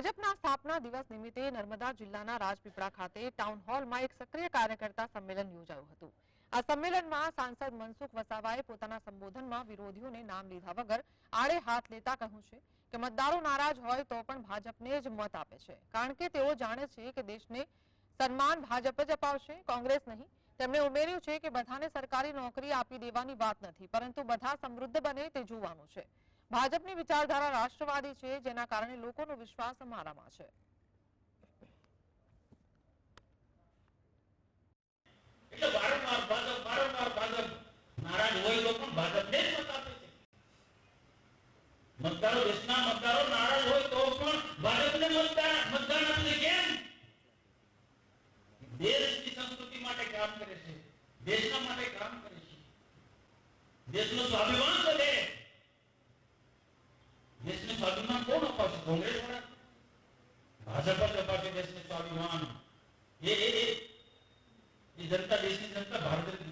ભાજપના સ્થાપના દિવસ નિમિત્તે નર્મદા જિલ્લાના રાજપીપળા ખાતે ટાઉન હોલમાં એક સક્રિય કાર્યકર્તા સંમેલન યોજાયું હતું. આ સંમેલનમાં સાંસદ મનસુખ વસાવાએ પોતાના સંબોધનમાં વિરોધીઓને નામ લીધા વગર આડે હાથ લેતા કહ્યું છે કે મતદારો નારાજ હોય તો પણ ભાજપને જ મત આપે છે. કારણ કે તેઓ જાણે છે કે દેશને સન્માન ભાજપ જ અપાવશે, કોંગ્રેસ નહીં. તેમણે ઉમેર્યું છે કે બધાને સરકારી નોકરી આપી દેવાની વાત નથી, પરંતુ બધા સમૃદ્ધ બને તે જોવાનું છે. ભાજપની વિચારધારા રાષ્ટ્રવાદી છે, જેના કારણે લોકોનો વિશ્વાસ મારામાં છે. એટલે વારંવાર ભાજપ વારંવાર ભાજપ નારાજ હોય તો પણ ભાજપને જ મત આપે છે. મતદારો દેશના મતદારો નારાજ હોય તો પણ ભાજપને મતદાન મતદાન આપે કેમ? દેશની સંસ્કૃતિ માટે કામ કરે છે, દેશના માટે કામ કરે છે. દેશનું સ્વાભિમાન વધે દેશનું સ્વાભિમાન કોણ અપાવશે કોંગ્રેસ વાળા ભાજપ જ અપાવશે દેશનું સ્વાભિમાન એ એ એ. એ જનતા દેશની જનતા ભારતીય